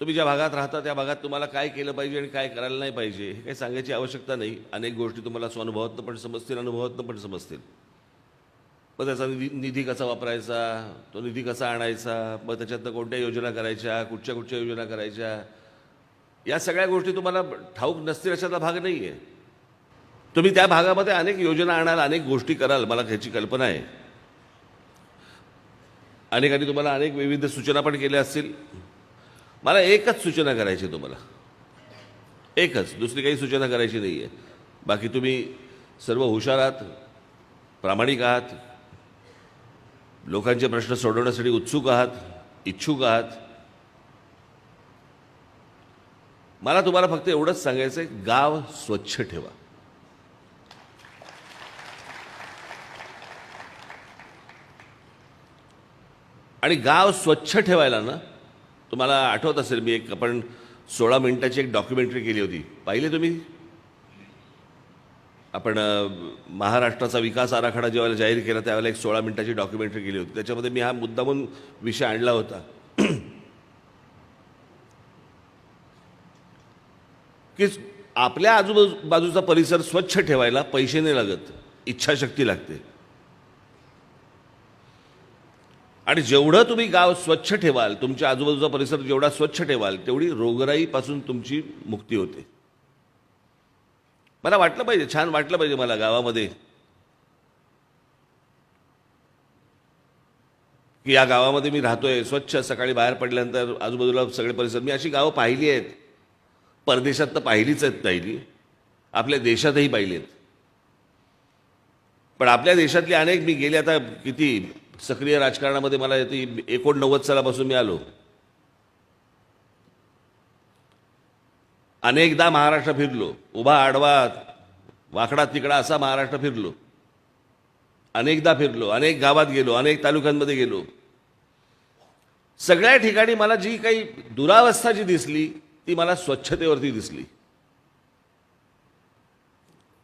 तुम्ही ज्या भागात राहता त्या भागात तुम्हाला काय केलं पाहिजे आणि काय करायला नाही पाहिजे हे काही सांगायची आवश्यकता नाही. अनेक गोष्टी तुम्हाला स्वानुभवातनं पण समजतील अनुभवातनं पण समजतील. मग त्याचा निधी निधी कसा वापरायचा? तो निधी कसा आणायचा? मग त्याच्यातनं कोणत्या योजना करायच्या? कुठच्या कुठच्या योजना करायच्या? या सगळ्या गोष्टी तुम्हाला ठाऊक नसतील अशातला भाग नाही आहे तुम्ही त्या भागामध्ये अनेक योजना आणाल अनेक गोष्टी कराल मला ह्याची कल्पना आहे. अनेकांनी तुम्हाला अनेक विविध सूचना पण केल्या असतील. मला एकच सूचना करायची आहे तुम्हाला. एकच दुसरी काही सूचना करायची नाही आहे बाकी तुम्ही सर्व हुशार आहात प्रामाणिक आहात लोकांचे प्रश्न सोडवण्यासाठी उत्सुक आहात इच्छुक आहात. मला तुम्हाला फक्त एवढंच सांगायचं आहे गाव स्वच्छ ठेवा. आणि गाव स्वच्छ ठेवायला ना तुम्हाला आठवत असेल मी एक आपण सोळा मिनिटाची एक डॉक्युमेंटरी केली होती. पाहिले तुम्ही? आपण महाराष्ट्राचा विकास आराखडा जेव्हा जाहीर केला त्यावेळेला एक सोळा मिनिटाची डॉक्युमेंटरी केली होती. त्याच्यामध्ये मी हा मुद्दामून विषय आणला होता. की आपल्या आजूबाजूचा परिसर स्वच्छ ठेवायला पैसे नाही लागत इच्छाशक्ती लागते. आणि जेवढं तुम्ही गाव स्वच्छ ठेवाल तुमच्या आजूबाजूचा परिसर जेवढा स्वच्छ ठेवाल तेवढी रोगराईपासून तुमची मुक्ती होते. मला वाटलं पाहिजे छान वाटलं पाहिजे मला गावामध्ये. की या गावामध्ये मी राहतोय स्वच्छ सकाळी बाहेर पडल्यानंतर आजूबाजूला सगळे परिसर. मी अशी गावं पाहिली आहेत. परदेशात तर पाहिलीच आहेत पाहिली आपल्या देशातही पाहिली आहेत. पण आपल्या देशातले अनेक मी गेले आता किती सक्रिय राजकारणामध्ये मला ती एकोणनव्वद सालापासून मी आलो. अनेकदा महाराष्ट्र फिरलो. उभा आडवा वाकडा तिकडा असा महाराष्ट्र फिरलो. अनेकदा फिरलो अनेक गावात गेलो अनेक तालुक्यांमध्ये गेलो. सगळ्या ठिकाणी मला जी काही दुरावस्था जी दिसली ती मला स्वच्छतेवरती दिसली.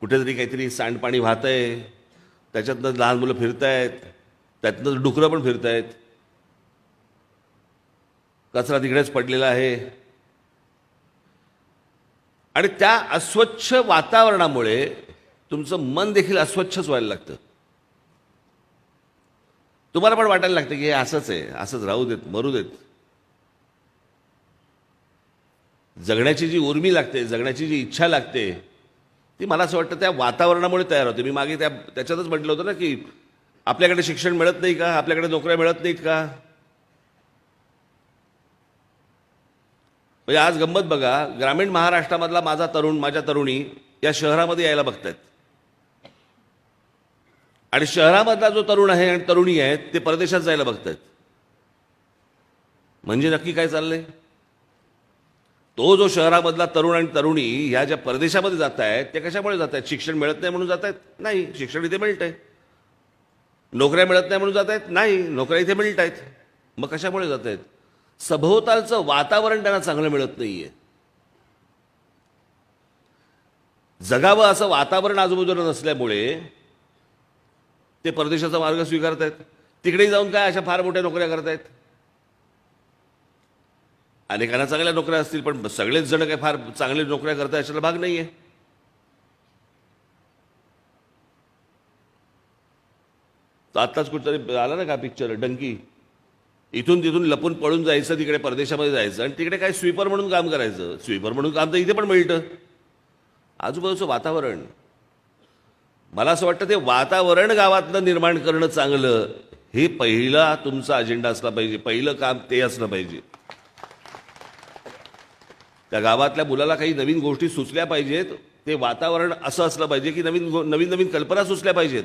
कुठेतरी काहीतरी सांडपाणी वाहतंय त्याच्यातनं लहान मुलं फिरतायत त्यातनं डुकरं पण फिरतायत. कचरा तिकडेच पडलेला आहे. आणि त्या अस्वच्छ वातावरणामुळे तुमचं मन देखील अस्वच्छच व्हायला लागतं. तुम्हाला पण वाटायला लागतं की हे असंच आहे असंच राहू देत मरू देत. जगण्याची जी उर्मी लागते जगण्याची जी इच्छा लागते ती मला असं वाटतं त्या वातावरणामुळे तयार होते. मी मागे त्या त्याच्यातच म्हटलं होतं ना की आपल्याकडे शिक्षण मिळत नाही का? आपल्याकडे नोकऱ्या मिळत नाहीत का? म्हणजे आज गंमत बघा ग्रामीण महाराष्ट्रामधला माझा तरुण माझ्या तरुणी या शहरामध्ये यायला बघतायत. आणि शहरामधला जो तरुण आहे आणि तरुणी आहेत ते परदेशात जायला बघतायत. म्हणजे नक्की काय चाललंय? तो जो शहरामधला तरुण आणि तरुणी ह्या ज्या परदेशामध्ये जात आहेत ते कशामुळे जात आहेत शिक्षण मिळत नाही म्हणून जात आहेत नाही शिक्षण इथे मिळत आहे नोकऱ्या मिळत नाही म्हणून जात आहेत? नाही नोकऱ्या इथे मिळत आहेत. मग कशामुळे जात आहेत? सभोवतालचं वातावरण त्यांना चांगलं मिळत नाहीये. जगावं असं वातावरण आजूबाजूला नसल्यामुळे ते परदेशाचा मार्ग स्वीकारत आहेत तिकडे जाऊन काय अशा फार मोठ्या नोकऱ्या करतायत? अनेकांना चांगल्या नोकऱ्या असतील पण सगळेच जण काय फार चांगले नोकऱ्या करताय अशाला भाग नाही आहे तर आत्ताच कुठतरी आला ना का पिक्चर डंकी. इथून तिथून लपून पळून जायचं तिकडे परदेशामध्ये जायचं आणि तिकडे काय स्वीपर म्हणून काम करायचं. स्वीपर म्हणून काम तर इथे पण मिळतं. आजूबाजूचं वातावरण. मला असं वाटतं ते वातावरण गावातलं निर्माण करणं चांगलं. हे पहिला तुमचा अजेंडा असला पाहिजे. पहिलं काम ते असलं पाहिजे. त्या गावातल्या मुलाला काही नवीन गोष्टी सुचल्या पाहिजेत. ते वातावरण असं असलं पाहिजे की नवीन नवीन नवीन कल्पना सुचल्या पाहिजेत.